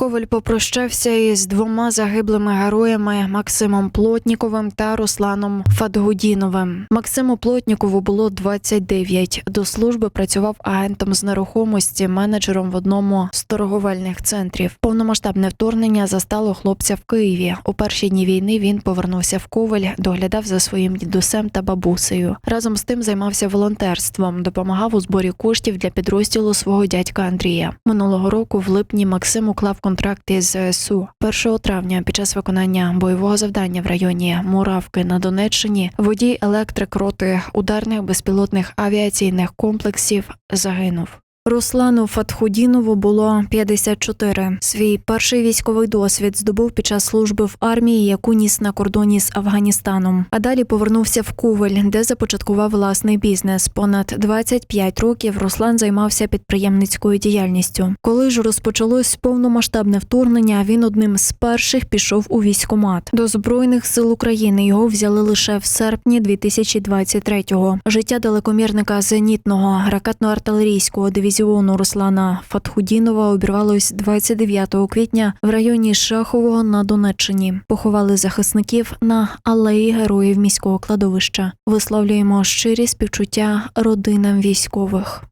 Коваль попрощався із двома загиблими героями Максимом Плотніковим та Русланом Фатгудіновим. Максиму Плотнікову було 29. До служби працював агентом з нерухомості, менеджером в одному з торговельних центрів. Повномасштабне вторгнення застало хлопця в Києві. У перші дні війни він повернувся в Коваль, доглядав за своїм дідусем та бабусею. Разом з тим займався волонтерством, допомагав у зборі коштів для підрозділу свого дядька Андрія. Минулого року в липні Максим уклав контракт із ЗСУ. 1 травня під час виконання бойового завдання в районі Муравки на Донеччині водій електрик роти ударних безпілотних авіаційних комплексів загинув. Руслану Фатхудінову було 54. Свій перший військовий досвід здобув під час служби в армії, яку ніс на кордоні з Афганістаном. А далі повернувся в Ковель, де започаткував власний бізнес. Понад 25 років Руслан займався підприємницькою діяльністю. Коли ж розпочалось повномасштабне вторгнення, він одним з перших пішов у військкомат. До збройних сил України його взяли лише в серпні 2023-го. Життя далекомірника зенітного ракетно-артилерійського дивізіону Руслана Фатхудінова обірвалось 29 квітня в районі Шахового на Донеччині. Поховали захисників на алеї героїв міського кладовища. Висловлюємо щирі співчуття родинам військових.